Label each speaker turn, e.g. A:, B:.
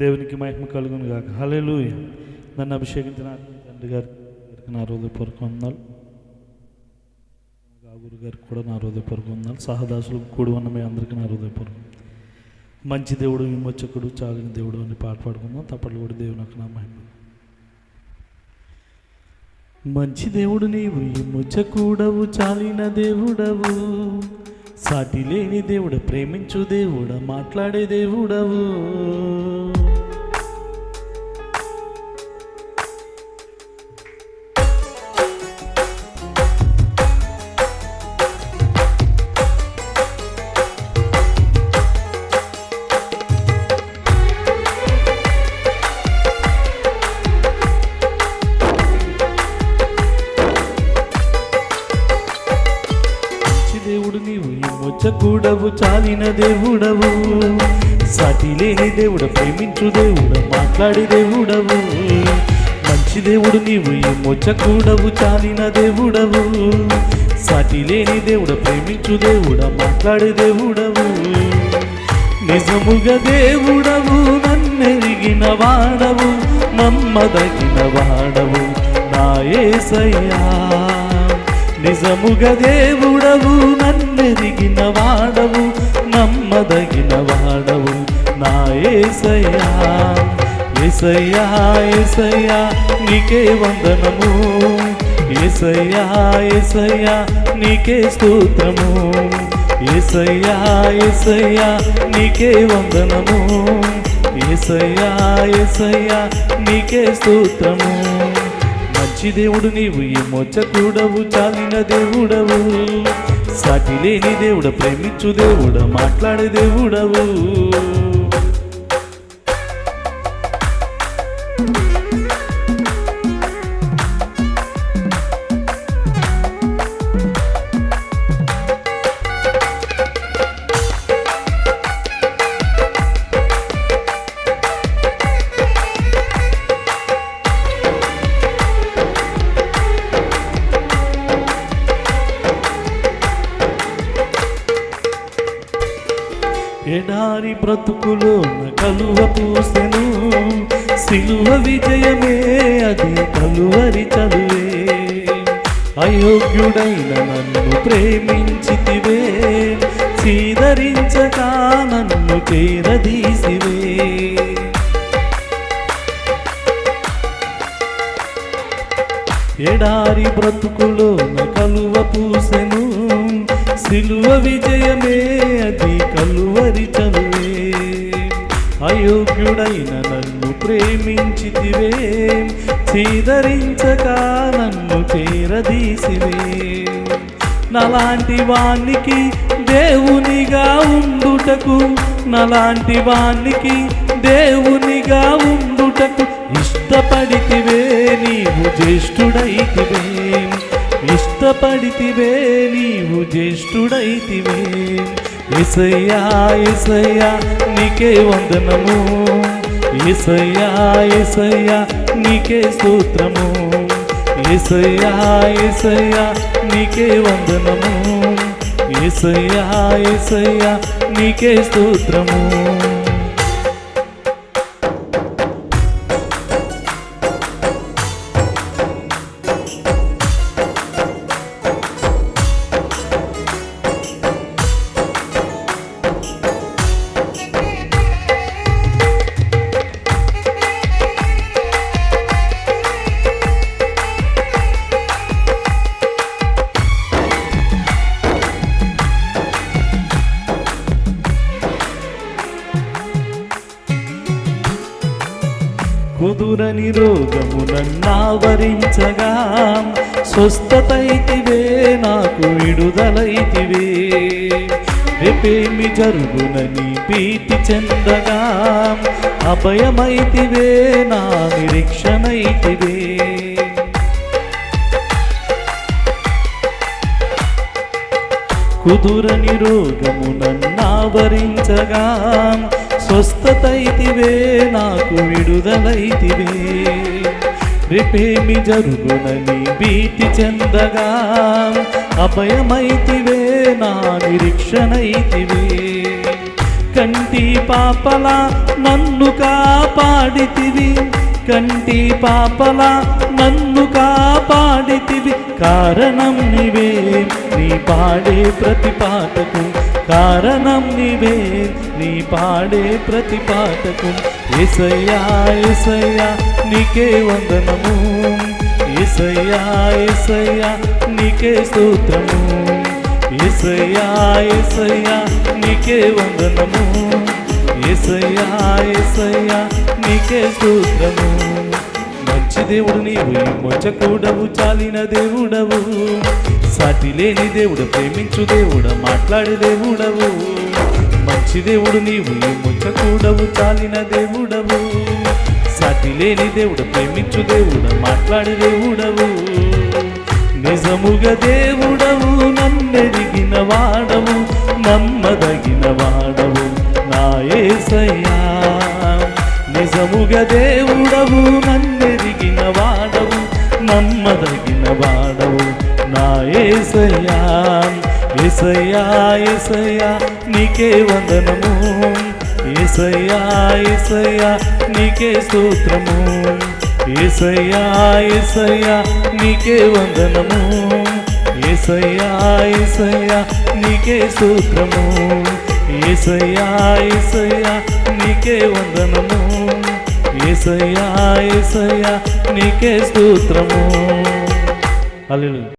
A: దేవునికి మహిమ కలుగును గాక. హల్లెలూయ. నన్ను అభిషేకించిన తండ్రి గారికి నా హృదయపూర్వక వందనాలు. గాగురు గారికి కూడా నా హృదయపూర్వక వందనాలు. సహదాసులకు కూడి ఉన్న మీ అందరికీ నా హృదయపూర్వకం మంచి దేవుడు విమోచకుడు చాలిన దేవుడు అని పాట పాడుకుందాం. తప్పట్లు కూడా దేవునికి నా మహిమ మంచి దేవుడు నీవు విమోచకుడవు చాలిన దేవుడవు. సాటి లేని దేవుడు ప్రేమించు దేవుడ మాట్లాడే దేవుడవు. విమోచకుడవు చాలిన దేవుడవు. సాటి లేని దేవుడు ప్రేమించు దేవుడు మాట్లాడి దేవుడవు. మంచి దేవుడు నీవు విమోచకుడవు చాలిన దేవుడవు. సాటి లేని దేవుడు ప్రేమించు దేవుడు మాట్లాడి దేవుడవు. నిజముగా దేవుడవు నన్నెరిగిన వాడవు నమ్మదగిన వాడవు. నా యేసయ్యా నిజముగా దేవుడవు నన్నెరిగిన వాడవు నమ్మదగిన వాడవు నా ఏసయ్యా. యేసయ్యా యేసయ్యా నీకే వందనము. యేసయ్యా యేసయ్యా నీకే స్తోత్రము. యేసయ్యా యేసయ్యా నీకే వందనము. యేసయ్యా యేసయ్యా నీకే స్తోత్రము. మంచి దేవుడు నీవు ఏ మొచ్చకూడవు చాలిన దేవుడవు. సాటి లేని దేవుడు ప్రేమించు దేవుడు మాట్లాడే దేవుడవు. ఎడారి బ్రతుకులో కలువ పూసెను. సిలువ విజయమే అది కలువరి చదువే అయోగ్యుడైన నన్ను ప్రేమించితివే. సీదరించక నన్ను చేరదీసివే. ఎడారి బ్రతుకులో కలువ పూసెను. సిలువ విజయమే అది కలువరి చలువే అయోగ్యుడైన నన్ను ప్రేమించితివే. చీదరించక నన్ను చేరదీసివే. నలాంటి వానికి దేవునిగా ఉండుటకు నలాంటి వానికి దేవునిగా ఉండు ఇష్టపడితివే నీవు జ్యేష్ఠుడైతివే. ఇష్టపడితివే నీవు జ్యేష్ఠుడైతివే. ఎసయ్యా ఎసయ్యా నీకే వందనము. ఎసయ్యా ఎసయ్యా నీకే సూత్రము ఎసయ్యా ఎసయ్యా నీకే వందనము. ఎసయ్యా ఎసయ్యా నీకే స్తోత్రము. కుదురని రోగము నన్నావరించగా. స్వస్థతైతివే నాకు విడుదలైతివే. రేపేమి జరుగునని ప్రీతి చెందగా. అభయమైతివే నా నిరీక్షణైతివే. కుదురని రోగము నన్నావరించగా. స్వస్థతైతివే నాకు విడుదలైతివే. రేపేమి జరుగునని భీతి చెందగా అభయమైతివే నా నిరీక్షణైతివే. కంటి పాపల నన్ను కాపాడితివి కంటి పాపల నన్ను కాపాడితివి. కారణం నీవే నీ పాడే ప్రతి పాటకు కారణం నీవే నీ పాడే ప్రతి పాటకు ఎసయ్యా ఎసయ్యా నీకే వందనము. ఎసయ్యా ఎసయ్యా నీకే స్తోత్రము. ఎసయ్యా ఎసయ్యా నీకే వందనము. ఎసయ్యా ఎసయ్యా నీకే స్తోత్రము. మంచి దేవుడు నీవు మొచ్చకూడవు చాలిన దేవుడవు. సాటి లేని దేవుడు ప్రేమించు దేవుడు మాట్లాడే దేవుడవు. మంచి దేవుడు నీవు మొచ్చకూడవు చాలిన దేవుడవు. సాటి లేని దేవుడు ప్రేమించు దేవుడు మాట్లాడే దేవుడవు. నిజముగా దేవుడవు నన్నెరిగిన వాడవు నమ్మదగిన వాడవు. నా ఏసయ్యా నిజముగా దేవుడవు నన్నెరిగిన వాడవు నమ్మదగిన వాడవు. ఏసయ్యా ఏసయ్యా ఏసయ్యా నీకే వందనము. ఏసయ్యా ఏసయ్యా నీకే సూత్రము ఏసయ్యా ఏసయ్యా నీకే వందనము. ఏసయ్యా ఏసయ్యా నీకే సూత్రము ఏసయ్యా ఏసయ్యా నీకే వందనము. ఏసయ్యా ఏసయ్యా నీకే స్తోత్రము. అల్లు